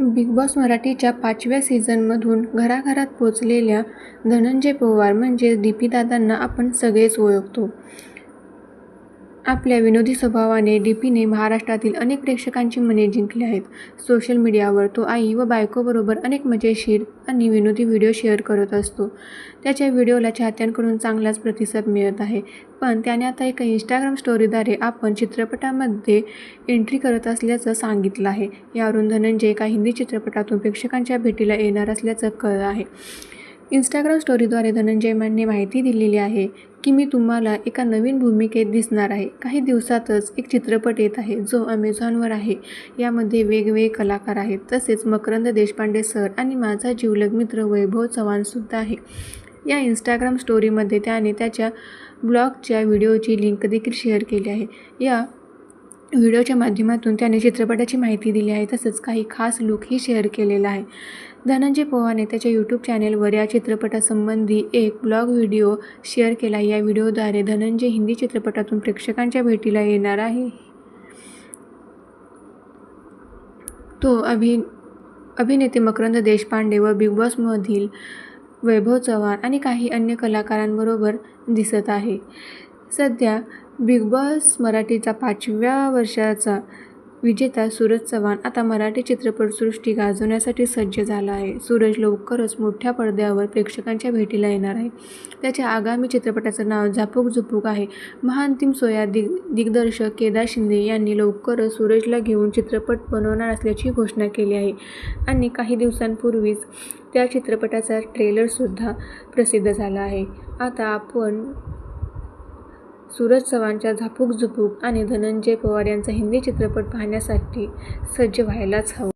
Big boss मराठीच्या पाचव्या सीझनमधून घराघरात पोचलेल्या धनंजय पवार म्हणजेच डी पी दादांना आपण सगळेच ओळखतो. आपल्या विनोदी स्वभावाने डी पीने महाराष्ट्रातील अनेक प्रेक्षकांची मने जिंकली आहेत. सोशल मीडियावर तो आई व बायकोबरोबर अनेक मजेशीर आणि विनोदी व्हिडिओ शेअर करत असतो. त्याच्या व्हिडिओला चाहत्यांकडून चांगलाच प्रतिसाद मिळत आहे. पण त्याने आता एका इंस्टाग्राम स्टोरीद्वारे आपण चित्रपटामध्ये एंट्री करत असल्याचं सांगितलं आहे. यावरून धनंजय एका हिंदी चित्रपटातून प्रेक्षकांच्या भेटीला येणार असल्याचं कळलं आहे. इंस्टाग्राम स्टोरीद्वारे धनंजय धनंजयमानने माहिती दिलेली आहे की मी तुम्हाला एका नवीन भूमिकेत दिसणार आहे. काही दिवसातच एक चित्रपट येत आहे जो अमेझॉनवर आहे. यामध्ये वेगवेगळे कलाकार आहेत. तसेच मकरंद देशपांडे सर आणि माझा जीवलग मित्र वैभव चव्हाणसुद्धा आहे. या इंस्टाग्राम स्टोरीमध्ये त्याने त्याच्या ब्लॉगच्या व्हिडिओची लिंक देखील शेअर केली आहे. या व्हिडिओच्या माध्यमातून त्याने चित्रपटाची माहिती दिली आहे. तसंच काही खास लुकही शेअर केलेला आहे. धनंजय पवारने त्याच्या यूट्यूब चॅनेलवर या चित्रपटासंबंधी एक ब्लॉग व्हिडिओ शेअर केला. या व्हिडिओद्वारे धनंजय हिंदी चित्रपटातून प्रेक्षकांच्या भेटीला येणार आहे. तो अभि अभिनेते मकरंद देशपांडे व बिग बॉसमधील वैभव चव्हाण आणि काही अन्य कलाकारांबरोबर दिसत आहे. सध्या बिग बॉस मराठीचा पाचव्या वर्षाचा विजेता सूरज चव्हाण आता मराठी चित्रपटसृष्टी गाजवण्यासाठी सज्ज झाला आहे. सूरज लवकरच मोठ्या पडद्यावर प्रेक्षकांच्या भेटीला येणार आहे. त्याच्या आगामी चित्रपटाचं नाव झापूक झुपूक आहे. महाअंतिम सोया दिग दिग्दर्शक केदार शिंदे यांनी लवकरच सूरजला घेऊन चित्रपट बनवणार असल्याची घोषणा केली आहे. आणि काही दिवसांपूर्वीच त्या चित्रपटाचा ट्रेलरसुद्धा प्रसिद्ध झाला आहे. आता आपण सूरज चव्हाणच्या झापूक झुपूक आणि धनंजय पवार यांचा हिंदी चित्रपट पाहण्यासाठी सज्ज व्हायलाच हवं.